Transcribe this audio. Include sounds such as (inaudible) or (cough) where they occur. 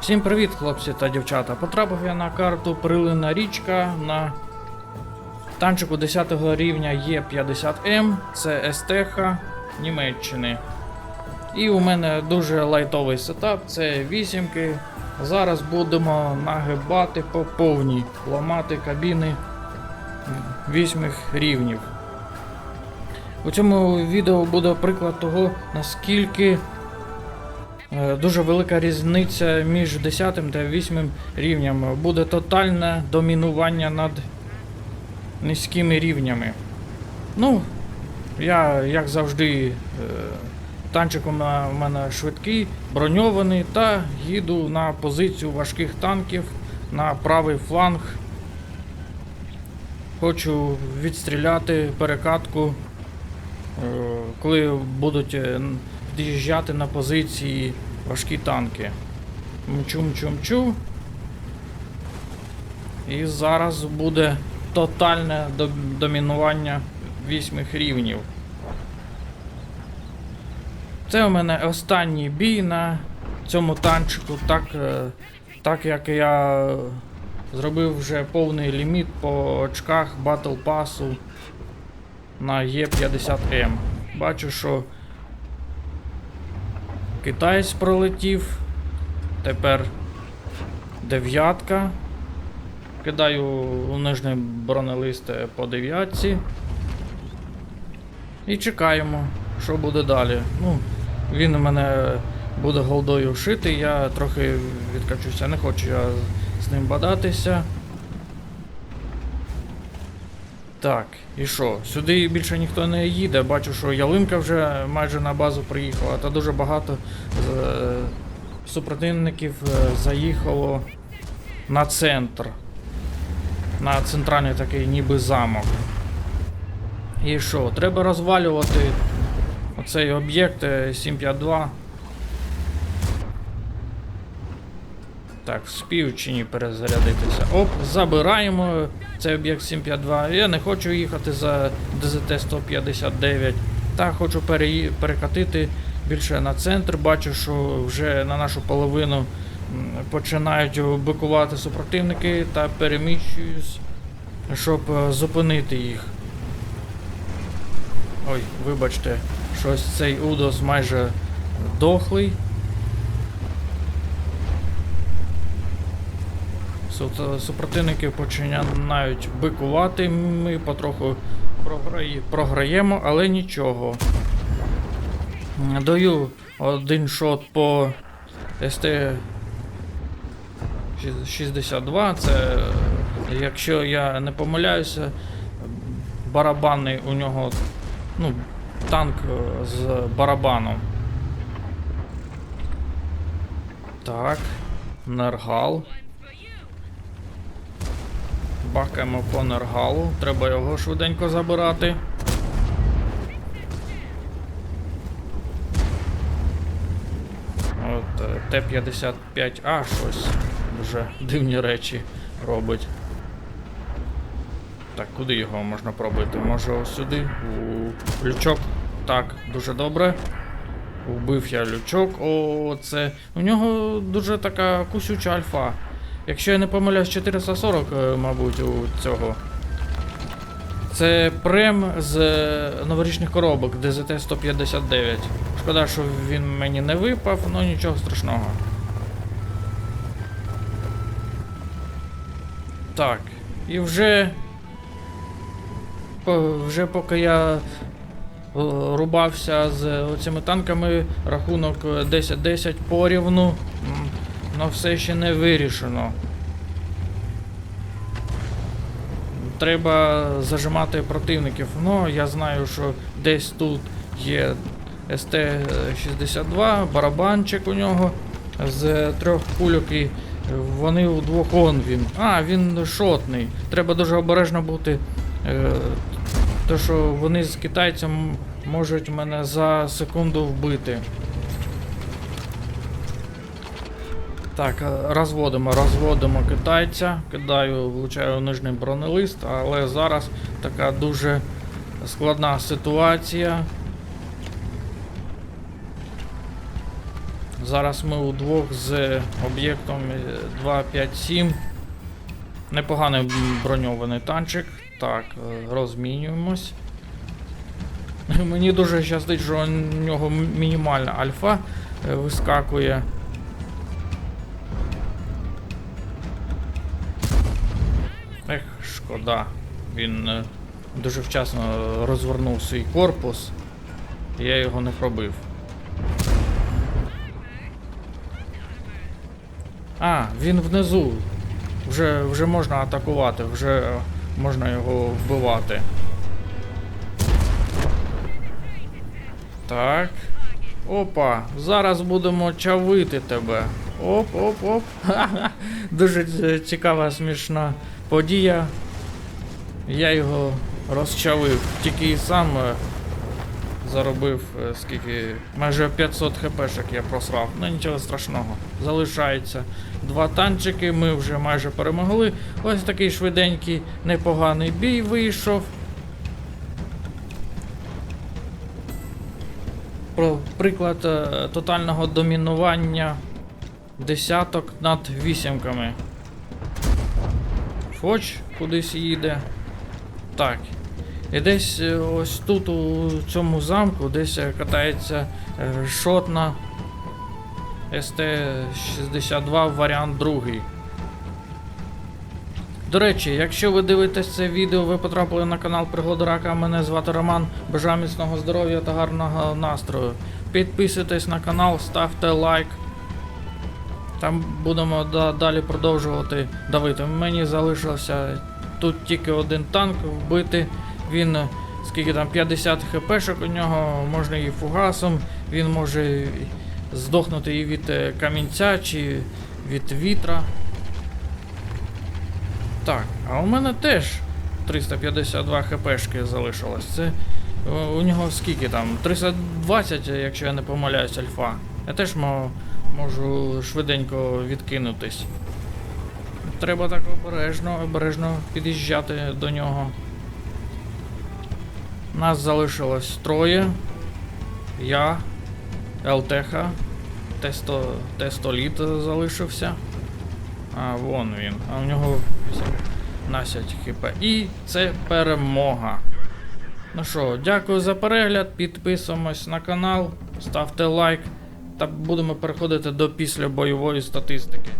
Всім привіт, хлопці та дівчата. Потрапив я на карту Прилина річка на танчику 10 рівня Є50М, це СТХ Німеччини. І у мене дуже лайтовий сетап, це вісімки. Зараз будемо нагибати по повній, ламати кабіни вісьмих рівнів. У цьому відео буде приклад того, наскільки Дуже велика різниця між 10 та 8 рівнем. Буде тотальне домінування над низькими рівнями. Ну, я, як завжди, е, танчиком на в мене швидкий, броньований та їду на позицію важких танків на правий фланг. Хочу відстріляти перекатку, е, коли будуть е, під'їжджати на позиції важкі танки. Мчу-мчу-мчу. І зараз буде тотальне домінування вісьмих рівнів. Це у мене останній бій на цьому танчику, так, е, так як я зробив вже повний ліміт по очках Battle Pass на Е50М. Бачу, що Китаєць пролетів. Тепер дев'ятка. Кидаю у нижній бронелист по дев'ятці. І чекаємо, що буде далі. Ну, він у мене буде голдою шитий, я трохи відкачуся, не хочу я з ним бадатися. Так, і що? Сюди більше ніхто не їде. Бачу, що ялинка вже майже на базу приїхала, та дуже багато е, супротивників е, заїхало на центр. На центральний такий ніби замок. І що? Треба розвалювати оцей об'єкт е, 752. Так, спів чи ні перезарядитися. Оп, забираємо цей об'єкт 752. Я не хочу їхати за ДЗТ-159. Та хочу переї- перекатити більше на центр. Бачу, що вже на нашу половину починають бикувати супротивники та переміщуюсь, щоб е, зупинити їх. Ой, вибачте, щось цей Удос майже дохлий. Супротивники починають бикувати. Ми потроху програє- програємо, але нічого. Даю один шот по СТ 62. Це, е, якщо я не помиляюся, барабанний у нього ну, танк е, з барабаном. Так, Нергал. Бакаємо по нергалу. Треба його швиденько забирати. От е, Т-55А щось дуже дивні речі робить. Так, куди його можна пробити? Може ось сюди? У лючок. Так, дуже добре. Вбив я лючок. О, це. У нього дуже така кусюча альфа. Якщо я не помиляюсь, 440, е, мабуть, у цього. Це прем з е, новорічних коробок ДЗТ-159. Шкода, що він мені не випав, але нічого страшного. Так, і вже. Вже поки я е, рубався з цими танками, рахунок е, 10-10 порівну, але все ще не вирішено. Треба зажимати противників. Ну, я знаю, що десь тут є СТ-62, барабанчик у нього з трьох кульок і вони удвох он він. А, він шотний. Треба дуже обережно бути. Е, то, що вони з китайцем можуть мене за секунду вбити. Так, е, розводимо, розводимо китайця, кидаю, влучаю нижній бронелист, але зараз така дуже складна ситуація. Зараз ми удвох з об'єктом е, 257. Непоганий броньований танчик. Так, е, розмінюємось. Мені дуже щастить, що у нього мінімальна альфа е, вискакує. Шкода. Він е, дуже вчасно розвернув свій корпус. і Я його не пробив. А, він внизу. Вже, вже можна атакувати, вже е, можна його вбивати. Так. Опа, зараз будемо чавити тебе. Оп, оп, оп. (laughs) Ха-ха. Дуже цікава, смішна подія. Я його розчавив. Тільки і сам е, заробив е, скільки. Майже 500 хпшок я просрав. Ну нічого страшного. Залишається два танчики, ми вже майже перемогли. Ось такий швиденький, непоганий бій вийшов. Про приклад е, тотального домінування десяток над вісімками. Фоч кудись їде. Так. І десь е, ось тут у цьому замку десь е, катається е, шотна СТ-62 варіант другий. До речі, якщо ви дивитесь це відео, ви потрапили на канал Пригода Рака. Мене звати Роман. Бажаю міцного здоров'я та гарного настрою. Підписуйтесь на канал, ставте лайк. Там будемо да- далі продовжувати давити. Мені залишився тут тільки один танк вбити. Він скільки там 50 хпшок у нього, можна і фугасом, він може здохнути і від е, камінця чи від вітра. Так, а у мене теж 352 хпшки залишилось. Це е, у нього скільки там? 320, якщо я не помиляюсь, альфа. Я теж мо- можу швиденько відкинутись. Треба так обережно, обережно під'їжджати до нього. Нас залишилось троє. Я, ЛТХ, Тесто, Тестоліт залишився. А, вон він. А у нього 18 хп. І це перемога. Ну що, дякую за перегляд. Підписуємось на канал, ставте лайк. Та будемо переходити до післябойової статистики.